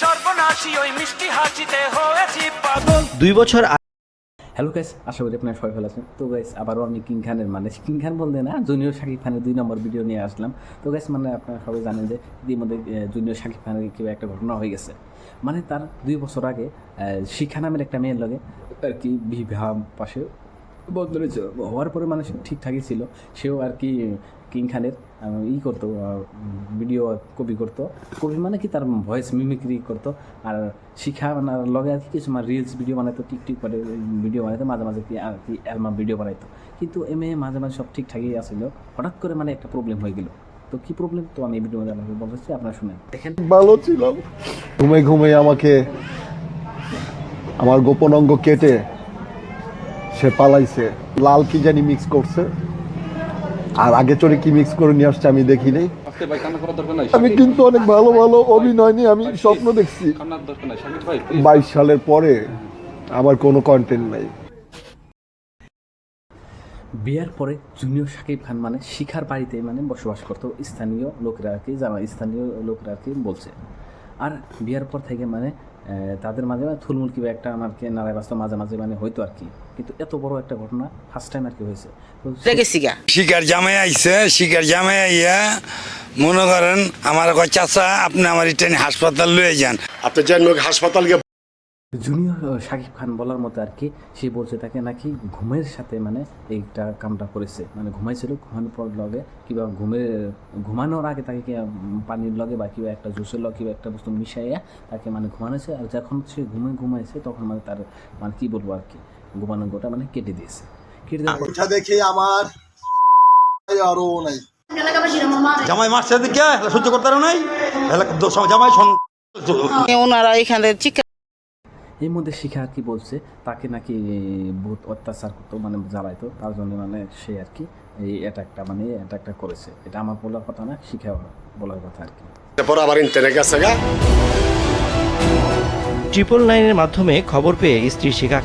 সর্বনাশী ওই মিষ্টি হাসিতে হয়েছি পাগল। দুই বছর হ্যালো গাইস আশা করি আপনারা সবাই ভালো আছেন। তো গাইস আবারও আমি কিং খানের মানে কিং খান বলতে না জুনিয়র শাকিব খানের দুই নম্বর ভিডিও নিয়ে আসলাম। তো গাইস মানে আপনারা সবাই জানেন যে ইতিমধ্যে জুনিয়র শাকিব খানের কি একটা ঘটনা হয়ে গেছে। মানে তার দুই বছর আগে শিখা নামের একটা মেয়ের লগে আর কি বিবাহ পাশে রয়েছে হওয়ার পরে মানে সে ঠিকঠাকই ছিল। সেও আর কি কিং খানের ই করতো ভিডিও কপি করতো। কপি মানে কি তার ভয়েস মিমিক্রি করতো। আর শিখা মানে লগে আর কি কিছু মানে রিলস ভিডিও বানাইতো টিকটিক করে ভিডিও বানাইতো, মাঝে মাঝে কি আর কি অ্যালবাম ভিডিও বানাইতো। কিন্তু এম এ মাঝে মাঝে সব ঠিকঠাকই আসছিল হঠাৎ করে মানে একটা প্রবলেম হয়ে গেল। তো কি প্রবলেম তো আমি ভিডিও মধ্যে আপনাকে বলতেছি, আপনারা শুনেন। দেখেন। ভালো ছিলাম। ঘুমে ঘুমে আমাকে, আমার গোপন অঙ্গ কেটে সে পালাইছে। লাল কি জানি মিক্স করছে। আর আগে চড়ে কি মিক্স করে নিয়ে আসছে আমি দরকার নাই আমি কিন্তু অনেক ভালো ভালো অভিনয় নিয়ে আমি স্বপ্ন দেখছি। বাইশ সালের পরে আমার কোনো কন্টেন্ট নাই। বিয়ার পরে জুনিয়র শাকিব খান মানে শিখার বাড়িতে মানে বসবাস করতো স্থানীয় লোকেরা আর কি জানা স্থানীয় লোকেরা আর কি বলছে। আর বিয়ার পর থেকে মানে তাদের মাঝে মানে থুলমুল কিবা একটা আমার কি নারায় বাস্তব মাঝে মাঝে মানে হইতো আর কি। কিন্তু এত বড় একটা ঘটনা ফার্স্ট টাইম আর কি হয়েছে। তো শিকার জামাই আইছে শিকার জামাই আইয়া মনে করেন আমার কয় চাচা আপনি আমার ইটানি হাসপাতাল লয়ে যান। আপনি যান হোক হাসপাতাল জুনিয়র শাকিব খান বলার মতো আর কি সে বলছে তাকে নাকি ঘুমের সাথে মানে এইটা কামটা করেছে। মানে ঘুমাইছিল ঘুমানোর পর লগে কিংবা ঘুমের ঘুমানোর আগে তাকে কি পানির লগে বা কিংবা একটা জুসের লগে কিংবা একটা বস্তু মিশাইয়া তাকে মানে ঘুমানোছে। আর যখন সে ঘুমে ঘুমাইছে তখন মানে তার মানে কি বলব আর কি ঘুমানোর গোটা মানে কেটে দিয়েছে। কেটে দেওয়ার দেখে আমার আরও নাই। জামাই মারছে দিকে সহ্য করতে পারো নাই? জামাই ওনারা এখানে এর মধ্যে শিখা আর কি বলছে তাকে নাকি বহুত অত্যাচার করতো মানে জ্বালাইতো তার জন্য মানে সে আর কি এই অ্যাটাকটা মানে অ্যাটাকটা করেছে। এটা আমার বলার কথা না শিখা বলার কথা আর কি। তারপর আবার ইন্টারনেট গেছে ট্রিপল নাইনের মাধ্যমে খবর পেয়ে স্ত্রী শিখা